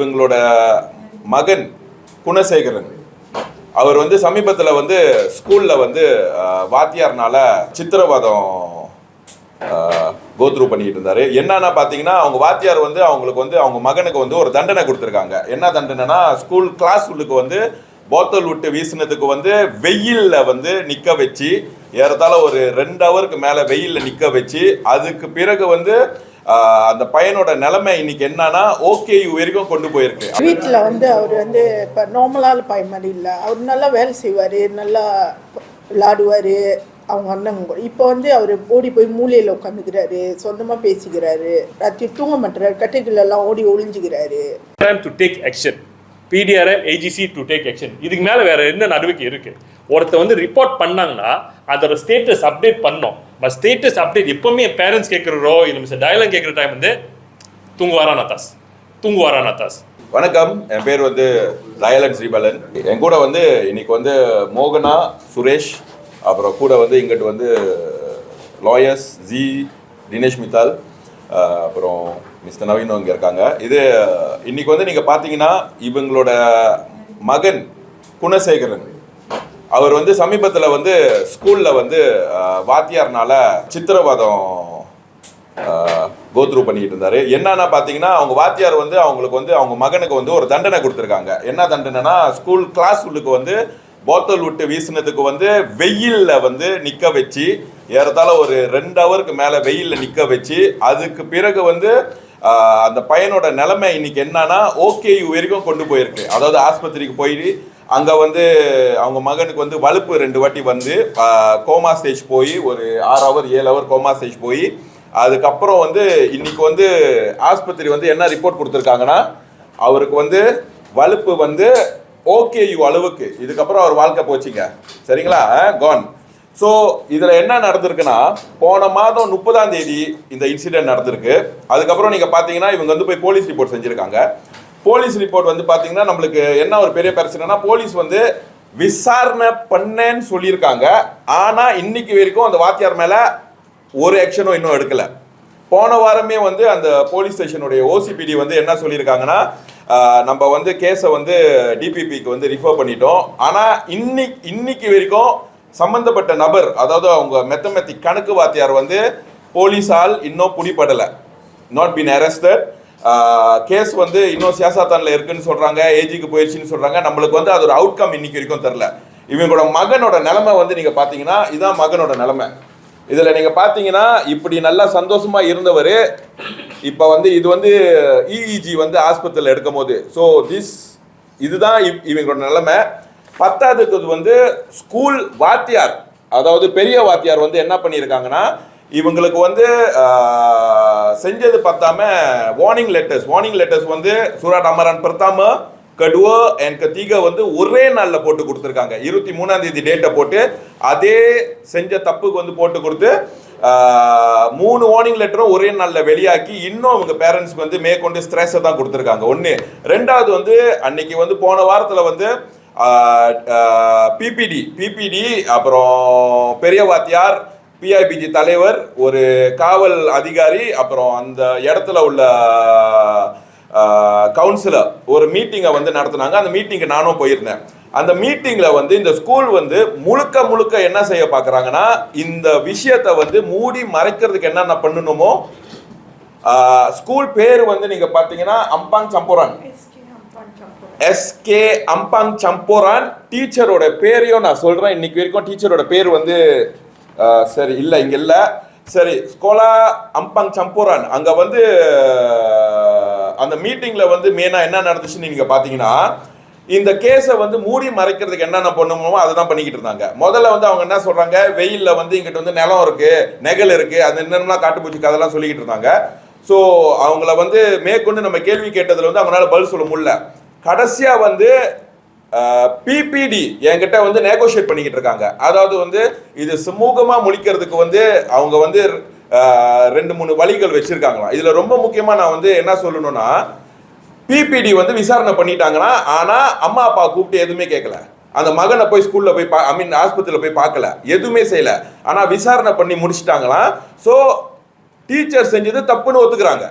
இவங்களோட மகன் குணசேகரன். அவர் வந்து சமீபத்தில் வந்து ஸ்கூலில் வந்து வாத்தியார்னால சித்திரவதம் கோத்ரூ பண்ணிட்டு இருந்தாரு. என்னன்னா பார்த்தீங்கன்னா அவங்க வாத்தியார் வந்து அவங்களுக்கு வந்து அவங்க மகனுக்கு வந்து ஒரு தண்டனை கொடுத்துருக்காங்க. என்ன தண்டனைனா ஸ்கூல் கிளாஸ் உள்ளுக்கு வந்து போத்தல் விட்டு வீசினதுக்கு வந்து வெயிலில் வந்து நிற்க வச்சு ஏறத்தாழ ஒரு ரெண்டு ஹவருக்கு மேலே வெயிலில் நிற்க வச்சு அதுக்கு பிறகு வந்து அந்த பையனோட நிலைமை இன்னைக்கு என்னன்னா ஓகே வரைக்கும் கொண்டு போயிருக்கு. வீட்டில் வந்து அவர் வந்து இப்போ நார்மலான பையன் மாதிரி இல்லை. அவர் நல்லா வேலை செய்வார் நல்லா விளாடுவார் அவங்க அண்ணன் கூட. இப்போ வந்து அவர் ஓடி போய் மூலையில் உட்காந்துக்கிறாரு சொந்தமாக பேசிக்கிறாரு. ராத்திரி தூங்க மாட்டுறாரு கட்டைகளெல்லாம் ஓடி ஒளிஞ்சுக்கிறாரு. Time to take action PDRM AGC to take action இதுக்கு மேலே வேற என்ன நடவடிக்கை இருக்கு? ஒருத்தர் வந்து ரிப்போர்ட் பண்ணாங்கன்னா அதோட ஸ்டேட்டஸ் அப்டேட் பண்ணோம். பட் ஸ்டேட்டஸ் அப்டேட் எப்பவுமே பேரண்ட்ஸ் கேட்குறோ இல்லை மிஸ் டயலாக் கேட்குற டைம் வந்து தூங்குவாரா நத்தாஸ் தூங்குவாரா நத்தாஸ் வணக்கம். என் பேர் வந்து தயலன் ஸ்ரீபாலன். என் கூட வந்து இன்னைக்கு வந்து மோகனா சுரேஷ் அப்புறம் கூட வந்து இங்கிட்டு வந்து லாயர்ஸ் ஜி தினேஷ் மித்தால் அப்புறம் மிஸ்டர் நவீனும் இங்கே இருக்காங்க. இது இன்னைக்கு வந்து நீங்கள் பார்த்தீங்கன்னா இவங்களோட மகன் குணசேகரன். அவர் வந்து சமீபத்தில் வந்து ஸ்கூலில் வந்து வாத்தியார்னால சித்திரவதம் கோத்ரூ பண்ணிக்கிட்டு இருந்தாரு. என்னன்னா பார்த்தீங்கன்னா அவங்க வாத்தியார் வந்து அவங்களுக்கு வந்து அவங்க மகனுக்கு வந்து ஒரு தண்டனை கொடுத்துருக்காங்க. என்ன தண்டனைனா ஸ்கூல் கிளாஸ் உள்ளுக்கு வந்து போத்தல் விட்டு வீசினதுக்கு வந்து வெயிலில் வந்து நிற்க வச்சு ஏறத்தாழ ஒரு ரெண்டு ஹவருக்கு மேலே வெயிலில் நிற்க வச்சு அதுக்கு பிறகு வந்து அந்த பையனோட நிலைமை இன்னைக்கு என்னன்னா ஓகே வரைக்கும் கொண்டு போயிருக்கு. அதாவது ஆஸ்பத்திரிக்கு போயிட்டு அங்கே வந்து அவங்க மகனுக்கு வந்து வலுப்பு ரெண்டு வாட்டி வந்து கோமா ஸ்டேஜ் போய் ஒரு ஆறு ஹவர் ஏழு ஹவர் கோமா ஸ்டேஜ் போய் அதுக்கப்புறம் வந்து இன்னைக்கு வந்து ஆஸ்பத்திரி வந்து என்ன ரிப்போர்ட் கொடுத்துருக்காங்கன்னா அவருக்கு வந்து வலுப்பு வந்து ஓகேயு அளவுக்கு. இதுக்கப்புறம் அவர் வாழ்க்கை போச்சுங்க. சரிங்களா? கான் ஸோ இதில் என்ன நடந்திருக்குன்னா போன மாதம் முப்பதாம் தேதி இந்த இன்சிடென்ட் நடந்திருக்கு. அதுக்கப்புறம் நீங்கள் பார்த்தீங்கன்னா இவங்க வந்து போய் போலீஸ் ரிப்போர்ட் செஞ்சுருக்காங்க. போலீஸ் ரிப்போர்ட் வந்து பார்த்தீங்கன்னா நம்மளுக்கு என்ன ஒரு பெரிய பிரச்சனைனா போலீஸ் வந்து விசாரணை பண்ணேன்னு சொல்லியிருக்காங்க. ஆனால் இன்னைக்கு வரைக்கும் அந்த வாத்தியார் மேலே ஒரு ஆக்ஷனும் இன்னும் எடுக்கலை. போன வாரமே வந்து அந்த போலீஸ் ஸ்டேஷனுடைய ஓசிபிடி வந்து என்ன சொல்லியிருக்காங்கன்னா நம்ம வந்து கேஸை வந்து டிபிபிக்கு வந்து ரிஃபர் பண்ணிட்டோம். ஆனால் இன்னைக்கு இன்னைக்கு வரைக்கும் சம்பந்தப்பட்ட நபர் அதாவது அவங்க மெத்தமெத்திக் கணக்கு வாத்தியார் வந்து போலீஸால் இன்னும் பிடிபடலை. நாட் பீன் அரெஸ்டட் கேஸ் வந்து இன்னும் சியாசாத்தானில் இருக்குன்னு சொல்கிறாங்க ஏஜிக்கு போயிடுச்சுன்னு சொல்கிறாங்க நம்மளுக்கு வந்து அது ஒரு அவுட்கம் இன்னைக்கு வரைக்கும் தெரில இவங்களோட மகனோட நிலமை வந்து நீங்கள் பார்த்தீங்கன்னா இதுதான் மகனோட நிலமை. இதில் நீங்கள் பார்த்தீங்கன்னா இப்படி நல்லா சந்தோஷமாக இருந்தவர் இப்போ வந்து இது வந்து இஇஜி வந்து ஆஸ்பத்திரியில் எடுக்கும் போது ஸோ திஸ் இதுதான் இவ்- இவங்களோட நிலமை. பத்தாவதுக்கு வந்து ஸ்கூல் வாத்தியார் அதாவது பெரிய வாத்தியார் வந்து என்ன பண்ணியிருக்காங்கன்னா இவங்களுக்கு வந்து செஞ்சது பார்த்தாம வார்னிங் லெட்டர்ஸ் வார்னிங் லெட்டர்ஸ் வந்து சூராட் அமரான் பிரதாம கடுவோ அண்ட் கத்திக வந்து ஒரே நாளில் போட்டு கொடுத்துருக்காங்க. இருபத்தி மூணாம் தேதி டேட்டை போட்டு அதே செஞ்ச தப்புக்கு வந்து போட்டு கொடுத்து மூணு வார்னிங் லெட்டரும் ஒரே நாளில் வெளியாக்கி இன்னும் அவங்க பேரண்ட்ஸ்க்கு வந்து மேற்கொண்டு ஸ்ட்ரெஸ்ஸை தான் கொடுத்துருக்காங்க. ஒன்று ரெண்டாவது வந்து அன்னைக்கு வந்து போன வாரத்தில் வந்து பிபிடி பிபிடி அப்புறம் பெரிய வாத்தியார் பிஐபிஜி தலைவர் ஒரு காவல் அதிகாரி அப்புறம் அந்த இடத்துல உள்ள கவுன்சிலர் ஒரு மீட்டிங்கை வந்து நடத்துனாங்க. அந்த மீட்டிங்க்கு நானும் போயிருந்தேன். அந்த மீட்டிங்கில் வந்து இந்த ஸ்கூல் வந்து முழுக்க முழுக்க என்ன செய்ய பார்க்குறாங்கன்னா இந்த விஷயத்தை வந்து மூடி மறைக்கிறதுக்கு என்னென்ன பண்ணணுமோ ஸ்கூல் பேர் வந்து நீங்கள் பார்த்தீங்கன்னா அம்பாங் சம்போரான். எஸ்கே அம்பாங் சம்போரான். டீச்சரோட பேரையும் நான் சொல்கிறேன் இன்னைக்கு வரைக்கும் டீச்சரோட பேர் வந்து சரி இல்லை இங்கே இல்லை. சரி ஸ்கோலா அம்பாங் சம்போரான் அங்கே வந்து அந்த மீட்டிங்கில் வந்து மெயினாக என்ன நடந்துச்சுன்னு நீங்கள் பார்த்தீங்கன்னா இந்த கேஸை வந்து மூடி மறைக்கிறதுக்கு என்னென்ன பண்ணுமோ அதை தான் பண்ணிக்கிட்டு இருந்தாங்க. முதல்ல வந்து அவங்க என்ன சொல்கிறாங்க வெயிலில் வந்து இங்கிட்ட வந்து நிலம் இருக்குது நெகல் இருக்குது அது என்னென்னலாம் காட்டுப்பூச்சி கதெல்லாம் சொல்லிக்கிட்டு இருந்தாங்க. ஸோ அவங்கள வந்து மேற்கொண்டு நம்ம கேள்வி கேட்டதில் வந்து அவங்களால பதில் சொல்ல முடியல. கடைசியாக வந்து பிபிடி என்கிட்ட வந்து நெகோஷியேட் பண்ணிக்கிட்டு இருக்காங்க. அதாவது வந்து இது சுமூகமாக முடிக்கிறதுக்கு வந்து அவங்க வந்து ரெண்டு மூணு வழிகள் வச்சுருக்காங்களாம். இதில் ரொம்ப முக்கியமாக நான் வந்து என்ன சொல்லணும்னா பிபிடி வந்து விசாரணை பண்ணிட்டாங்கன்னா ஆனால் அம்மா அப்பா கூப்பிட்டு எதுவுமே கேட்கல அந்த மகனை போய் ஸ்கூலில் போய் ஐ மீன் ஆஸ்பத்திரியில் போய் பார்க்கல. எதுவுமே செய்யல. ஆனால் விசாரணை பண்ணி முடிச்சிட்டாங்களாம். ஸோ டீச்சர் செஞ்சது தப்புன்னு ஒத்துக்கிறாங்க.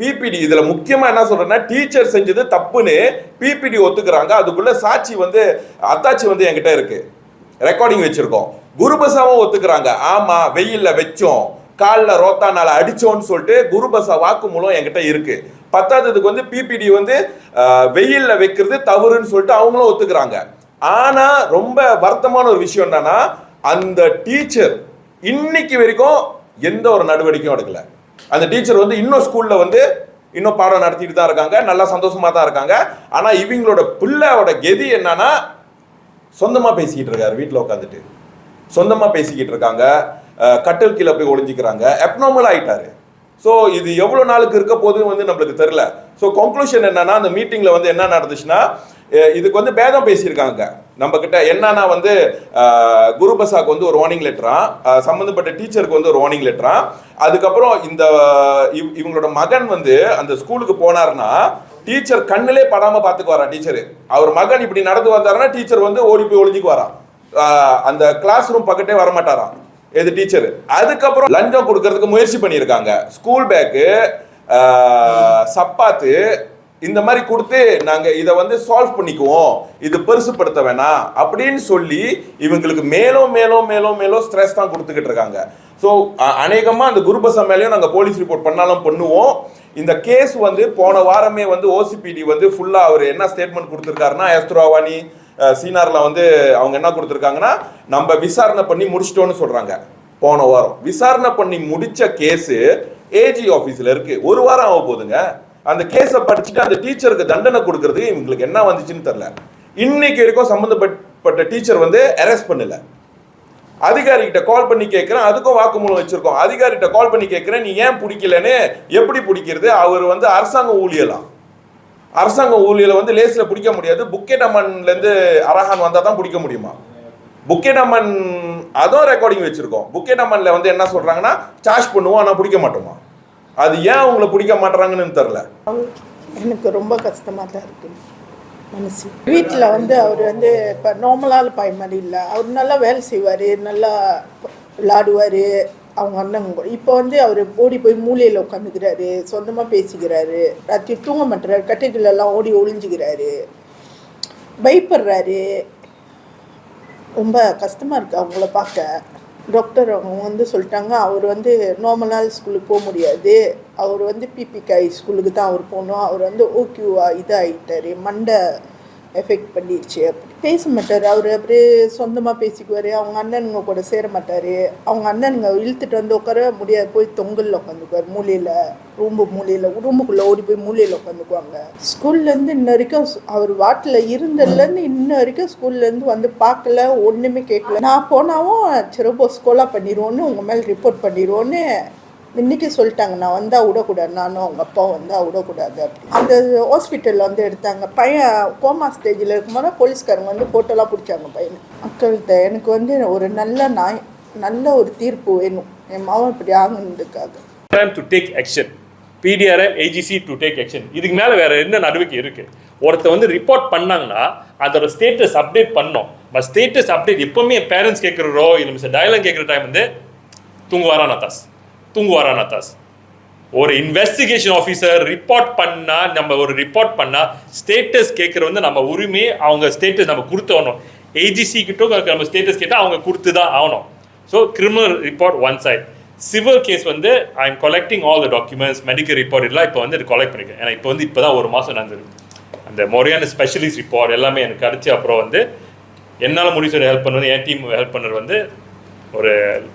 பிபிடி இதுல முக்கியமா என்ன சொல்றேன்னா டீச்சர் செஞ்சது தப்புன்னு பிபிடி ஒத்துக்கிறாங்க. அதுக்குள்ள சாட்சி வந்து அத்தாச்சி வந்து என்கிட்ட இருக்கு. ரெக்கார்டிங் வச்சிருக்கோம். குருபசாவும் ஒத்துக்கிறாங்க. ஆமா வெயில்ல வச்சோம். காலில் ரோத்தானால அடித்தோன்னு சொல்லிட்டு குருபசா வாக்குமூலம் என்கிட்ட இருக்கு. பத்தாததுக்கு வந்து பிபிடி வந்து வெயிலில் வெயில்ல வைக்கிறது தவறுன்னு சொல்லிட்டு அவங்களும் ஒத்துக்கிறாங்க. ஆனா ரொம்ப வருத்தமான ஒரு விஷயம் என்னன்னா அந்த டீச்சர் இன்னைக்கு வரைக்கும் எந்த ஒரு நடவடிக்கையும் எடுக்கலை. அந்த டீச்சர் வந்து இன்னும் ஸ்கூலில் வந்து இன்னும் பாடம் நடத்திட்டு தான் இருக்காங்க. நல்லா சந்தோஷமாக தான் இருக்காங்க. ஆனால் இவங்களோட பிள்ளையோட கெதி என்னன்னா சொந்தமாக பேசிக்கிட்டு இருக்காரு வீட்டில் உட்காந்துட்டு சொந்தமாக பேசிக்கிட்டு இருக்காங்க. கட்டல் கட்டில் கீழே போய் ஒளிஞ்சிக்கிறாங்க. எப்னாமல் ஆகிட்டாரு ஸோ இது எவ்வளோ நாளுக்கு இருக்க போதும் வந்து நம்மளுக்கு தெரில ஸோ கன்க்ளூஷன் என்னன்னா அந்த மீட்டிங்கில் வந்து என்ன நடந்துச்சுன்னா இதுக்கு வந்து பேதம் பேசியிருக்காங்க. நம்ம கிட்ட என்னன்னா வந்து அஹ், குருபசாக்கு வந்து ஒரு வார்னிங் லெட்டரா சம்மந்தப்பட்ட டீச்சருக்கு வந்து ஒரு வார்னிங் லெட்டரா அதுக்கப்புறம் இந்த இவ்- இவங்களோட மகன் வந்து அந்த ஸ்கூலுக்கு போனாருன்னா டீச்சர் கண்ணிலே படாம பாத்துக்குவாரா டீச்சர். அவர் மகன் இப்படி நடந்து வந்தாருன்னா டீச்சர் வந்து ஓடி போய் ஒளிஞ்சுக்குவாராம் அந்த கிளாஸ் ரூம் பக்கத்தே வரமாட்டாராம் எது டீச்சர். அதுக்கப்புறம் லஞ்சம் கொடுக்கறதுக்கு முயற்சி பண்ணியிருக்காங்க. ஸ்கூல் பேக்கு சப்பாத்து இந்த மாதிரி கொடுத்து நாங்கள் இதை வந்து சால்வ் பண்ணிக்குவோம். இது பெருசுப்படுத்த வேணாம் அப்படின்னு சொல்லி இவங்களுக்கு மேலும் மேலும் மேலும் மேலும் ஸ்ட்ரெஸ் தான் கொடுத்துக்கிட்டு இருக்காங்க. ஸோ அநேகமாக அந்த குருபசம் மேலேயும் நாங்கள் போலீஸ் ரிப்போர்ட் பண்ணாலும் பண்ணுவோம். இந்த கேஸ் வந்து போன வாரமே வந்து ஓசிபிடி வந்து ஃபுல்லாக அவர் என்ன ஸ்டேட்மெண்ட் கொடுத்துருக்காருன்னா எஸ்துராவானி சீனாரில் வந்து அவங்க என்ன கொடுத்துருக்காங்கன்னா நம்ம விசாரணை பண்ணி முடிச்சிட்டோன்னு சொல்கிறாங்க போன வாரம். விசாரணை பண்ணி முடித்த கேஸு ஏஜி ஆஃபீஸில் இருக்குது ஒரு வாரம் ஆக போகுதுங்க அந்த கேஸை படிச்சுட்டு அந்த டீச்சருக்கு தண்டனை கொடுக்கறது இவங்களுக்கு என்ன வந்துச்சுன்னு தெரில இன்னைக்கு வரைக்கும் சம்மந்தப்பட்ட டீச்சர் வந்து அரெஸ்ட் பண்ணல. அதிகாரிகிட்ட கால் பண்ணி கேட்குறேன் அதுக்கும் வாக்குமூலம் வச்சிருக்கோம். அதிகாரிகிட்ட கால் பண்ணி கேட்குறேன் நீ ஏன் பிடிக்கலன்னு எப்படி பிடிக்கிறது? அவர் வந்து அரசாங்க ஊழியலாம் அரசாங்க ஊழியலை வந்து லேஸில் பிடிக்க முடியாது. புக்கெட் அம்மன்லேருந்து அரஹான் வந்தால் தான் பிடிக்க முடியுமா? புக்கெட் அம்மன் அதுவும் ரெக்கார்டிங் வச்சுருக்கோம். புக்கெட் அம்மனில் வந்து என்ன சொல்கிறாங்கன்னா சார்ஜ் பண்ணுவோம் ஆனால் பிடிக்க மாட்டோமா? அது ஏன் அவங்கள பிடிக்க மாட்டாங்கன்னு தெரில எனக்கு ரொம்ப கஷ்டமாக தான் இருக்கு மனசு. வீட்டில் வந்து அவர் வந்து இப்போ நார்மலான பையன் மாதிரி இல்லை. அவர் நல்லா வேலை செய்வார் நல்லா விளாடுவார் அவங்க அண்ணங்க கூட. இப்போ வந்து அவர் ஓடி போய் மூலையில் உட்காந்துக்கிறாரு சொந்தமாக பேசிக்கிறாரு. ராத்திரி தூங்க மாட்டுறாரு கட்டிடலாம் ஓடி ஒளிஞ்சுக்கிறாரு. பயப்படுறாரு. ரொம்ப கஷ்டமாக இருக்குது அவங்கள பார்க்க. டாக்டர் அவங்க வந்து சொல்லிட்டாங்க அவர் வந்து நார்மலாக ஸ்கூலுக்கு போக முடியாது. அவர் வந்து பிபிகை ஸ்கூலுக்கு தான் அவர் போகணும். அவர் வந்து ஓக்யூவா இதாகிட்டாரு மண்டை எஃபெக்ட் பண்ணிடுச்சு அப்படி. பேச மாட்டார் அவர் அப்படியே சொந்தமாக பேசிக்குவார். அவங்க அண்ணனுங்க கூட சேர மாட்டார் அவங்க அண்ணனுங்க இழுத்துட்டு வந்து உட்கார முடியாது. போய் தொங்கலில் உட்காந்துக்குவார். மூலையில் ரூம்பு மூலையில் ரூமுக்குள்ளே ஓடி போய் மூலையில் உட்காந்துக்குவாங்க. ஸ்கூல்லேருந்து இன்ன வரைக்கும் அவர் வாட்டில் இருந்ததுலேருந்து இன்ன வரைக்கும் ஸ்கூல்லேருந்து வந்து பார்க்கல ஒன்றுமே கேட்கல நான் போனாவும் சிறப்பு ஸ்கோலாக பண்ணிடுவோன்னு உங்கள் மேலே ரிப்போர்ட் பண்ணிடுவோன்னு இன்னைக்கு சொல்லிட்டாங்க நான் வந்தால் விடக்கூடாது நானும் அவங்க அப்பாவும் வந்தால் விடக்கூடாது அப்படி. அந்த ஹாஸ்பிட்டலில் வந்து எடுத்தாங்க. பையன் கோமா ஸ்டேஜில் இருக்கும்போது போலீஸ்காரங்க வந்து ஃபோட்டோலாம் பிடிச்சாங்க பையனை. மக்கள்கிட்ட எனக்கு வந்து ஒரு நல்ல நாய் நல்ல ஒரு தீர்ப்பு வேணும். என் மாவன் இப்படி ஆகணுன்றதுக்காக. To take action PDRM AGC to take action இதுக்கு மேலே வேறு என்ன நடவடிக்கை இருக்குது ஒருத்தர் வந்து ரிப்போர்ட் பண்ணாங்கன்னா அதோட ஸ்டேட்டஸ் அப்டேட் பண்ணோம். பட் ஸ்டேட்டஸ் அப்டேட் எப்போவுமே பேரண்ட்ஸ் கேட்குறோ இல்லை மிஸ்டர் டயலாக் கேட்குற டைம் வந்து தூங்குவாரா தாஸ் தூங்குவாரா நத்தாஸ் ஒரு இன்வெஸ்டிகேஷன் ஆஃபீஸர் ரிப்போர்ட் பண்ணால் நம்ம ஒரு ரிப்போர்ட் பண்ணால் ஸ்டேட்டஸ் கேட்குற வந்து நம்ம உரிமை அவங்க ஸ்டேட்டஸ் நம்ம கொடுத்தோணும் ஏஜிசி கிட்ட நம்ம ஸ்டேட்டஸ் கேட்டால் அவங்க கொடுத்து தான் ஆகணும். So criminal report one side civil case வந்து I am collecting all the documents medical report எல்லாம் இப்போ வந்து கலெக்ட் பண்ணிருக்கேன். ஏன்னா இப்போ வந்து இப்போ தான் ஒரு மாதம் நடந்திருக்கு. அந்த முறையான ஸ்பெஷலிஸ்ட் ரிப்போர்ட் எல்லாமே எனக்கு கிடச்சி அப்புறம் வந்து என்னால் முடிச்சு ஹெல்ப் பண்ணுறது என் டீம் ஹெல்ப் பண்ணுறது வந்து ஒரு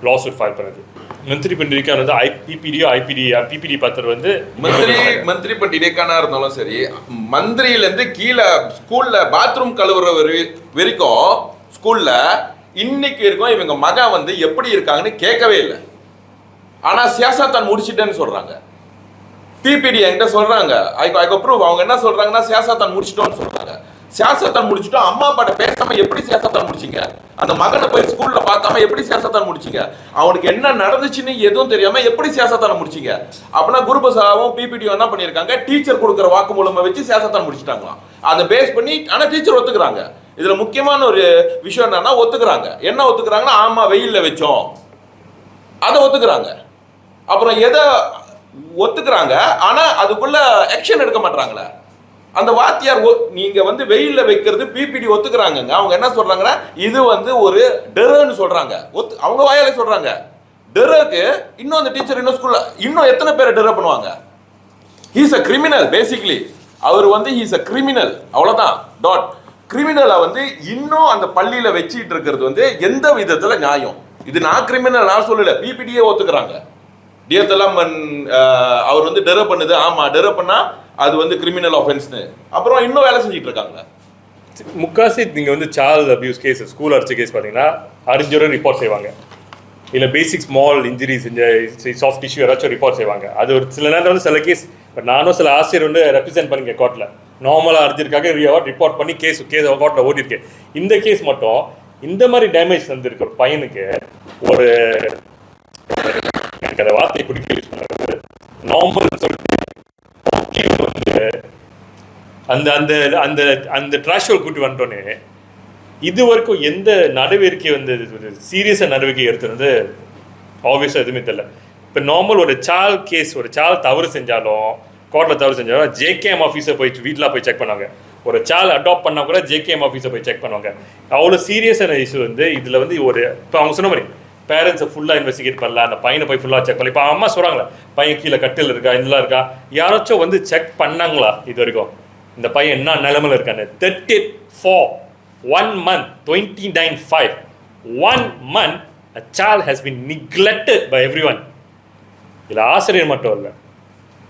லாஸ் சூட் ஃபைல் பண்ணுது மந்திரி பண்டிகைக்கான வந்து ஐபிடியோ ஐபிடி பிபிடி பத்திரம் வந்து மந்திரி மந்திரி பட் இடைக்கானா இருந்தாலும் சரி மந்திரியில இருந்து கீழே ஸ்கூல்ல பாத்ரூம் கழுவுற வரை- வரைக்கும் ஸ்கூல்ல இன்னைக்கு வரைக்கும் இவங்க மகன் வந்து எப்படி இருக்காங்கன்னு கேட்கவே இல்லை. ஆனா சியாசத்தான் முடிச்சிட்டேன்னு சொல்றாங்க. பிபிடி என்கிட்ட சொல்றாங்க. ஐ ஐ ப்ரூவ் அவங்க என்ன சொல்றாங்கன்னா சியாசத்தான் முடிச்சிட்டோம்னு சொல்றாங்க. சியாசத்தான் முடிச்சிட்டோம். அம்மா அப்பாட்ட பேசாம எப்படி சியாசத்தான் முடிச்சிங்க? அந்த மகனை போய் ஸ்கூல்ல பார்க்காம எப்படி சியாசத்தான் முடிச்சிங்க? அவனுக்கு என்ன நடந்துச்சுன்னு எதுவும் தெரியாம எப்படி சியாசத்தான முடிச்சிங்க? அப்படின்னா குருபசாவும் பிபிடியும் என்ன பண்ணியிருக்காங்க. டீச்சர் கொடுக்குற வாக்குமூலமா வச்சு சியாசத்தான் முடிச்சிட்டாங்களாம். அதை பேஸ் பண்ணி ஆனா டீச்சர் ஒத்துக்கிறாங்க. இதுல முக்கியமான ஒரு விஷயம் என்னன்னா ஒத்துக்கிறாங்க. என்ன ஒத்துக்கிறாங்கன்னா ஆமா வெயில்ல வச்சோம். அதை ஒத்துக்கிறாங்க. அப்புறம் எதை ஒத்துக்கிறாங்க ஆனா அதுக்குள்ள ஆக்ஷன் எடுக்க மாட்டாங்களே அந்த வாத்தியார் ஒ- நீங்க வந்து வெயில்ல வைக்கிறது பிபிடி ஒத்துக்கிறாங்கங்க. அவங்க என்ன சொல்றாங்கன்னா இது வந்து ஒரு டெரன்னு சொல்றாங்க. ஒத்து அவங்க வாயால சொல்றாங்க. டெரக்கு இன்னும் அந்த டீச்சர் இன்னும் ஸ்கூல்ல இன்னும் எத்தனை பேர் டெர பண்ணுவாங்க? ஹீஸ் அ கிரிமினல் பேசிக்லி அவர் வந்து ஹீஸ் அ கிரிமினல் அவ்வளோதான் டாட் கிரிமினலை வந்து இன்னும் அந்த பள்ளியில வச்சுக்கிட்டு இருக்கிறது வந்து எந்த விதத்துல நியாயம்? இது நான் கிரிமினல் நான் சொல்லல. பிபிடியே ஒத்துக்கிறாங்க. டியத்தெல்லாம் அவர் வந்து டெர பண்ணுது. ஆமா டெர பண்ணா அது வந்து கிரிமினல் ஆஃபென்ஸ்னு அப்புறம் இன்னும் வேலை செஞ்சுட்டு இருக்காங்க. முக்காசி நீங்க வந்து சார்ஜ் அபியூஸ் கேஸ் ஸ்கூல் அடிச்ச கேஸ் பார்த்தீங்கன்னா அறிஞரும் ரிப்போர்ட் செய்வாங்க. இல்லை பேசிக் ஸ்மால் இன்ஜுரி இந்த சாஃப்ட் டிஷ்யூ யாராச்சும் ரிப்போர்ட் செய்வாங்க. அது ஒரு சில நேரம் வந்து சில கேஸ் பட் நானும் சில ஆசிரியர் வந்து ரெப்ரசென்ட் பண்ணிங்க கோர்ட்டில் நார்மலாக அறிஞ்சிருக்காக ரிப்போர்ட் பண்ணி கேஸ் கேஸ் கோர்ட்டில் ஓட்டியிருக்கேன் இந்த கேஸ் மட்டும் இந்த மாதிரி டேமேஜ் வந்திருக்கு ஒரு பையனுக்கு ஒரு எனக்கு அந்த வார்த்தையை பிடிக்க யூஸ் பண்ணுறது நார்மல் சொல்லிட்டு அந்த அந்த அந்த அந்த ட்ராஷுவல் கூட்டி வந்துட்டோன்னே இது வரைக்கும் எந்த நடவடிக்கை வந்து சீரியஸாக நடவடிக்கை எடுத்து வந்து ஆப்வியஸாக எதுவுமே தெரியல. இப்போ நார்மல் ஒரு சால் கேஸ் ஒரு சால் தவறு செஞ்சாலும் கோர்ட்டில் தவறு செஞ்சாலும் ஜேகேஎம் ஆஃபீஸை போய் வீட்டில் போய் செக் பண்ணுவாங்க. ஒரு சால் அடாப்ட் பண்ணால் கூட ஜேகேஎம் ஆஃபீஸை போய் செக் பண்ணுவாங்க. அவ்வளோ சீரியஸான இஷ்யூ வந்து இதில் வந்து ஒரு இப்போ அவங்க சொன்ன மாதிரி பேரண்ட்ஸை ஃபுல்லாக இன்வெஸ்டிகேட் பண்ணல. அந்த பையனை போய் ஃபுல்லாக செக் பண்ணல. இப்போ அம்மா சொல்கிறாங்களே பையன் கீழே கட்டில் இருக்கா இதெல்லாம் இருக்கா? யாராச்சும் வந்து செக் பண்ணாங்களா இது வரைக்கும்? இந்த பையன் என்ன நிலமையில இருக்கான்னு? Thirty four one month twenty nine five one month a child been neglected by everyone இதில் ஆசிரியர் மட்டும் இல்லை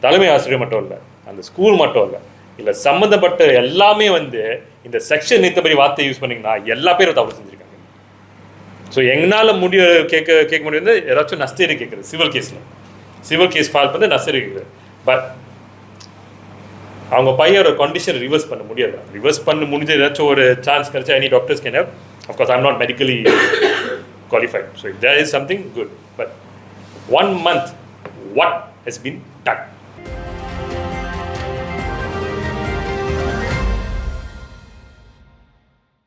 தலைமை ஆசிரியர் மட்டும் இல்லை அந்த ஸ்கூல் மட்டும் இல்லை இல்லை சம்மந்தப்பட்ட எல்லாமே வந்து இந்த செக்ஷன் நீத்தபடி வார்த்தை யூஸ் பண்ணிங்கன்னா எல்லா பேரும் தவறு செஞ்சு ஸோ எங்களால் முடிய கேட்க கேட்க முடியாது? ஏதாச்சும் நஷ்டீடு கேட்குறது சிவில் கேஸில் சிவில் கேஸ் ஃபால் பண்ணி நஷ்டீடு கேட்குறது பட் அவங்க பையனோட கண்டிஷன் ரிவர்ஸ் பண்ண முடியாது. ரிவர்ஸ் பண்ண முடிஞ்ச ஏதாச்சும் ஒரு சான்ஸ் கிடைச்சா any doctors can how of course I'm not medically qualified so there is something good but one month what has been done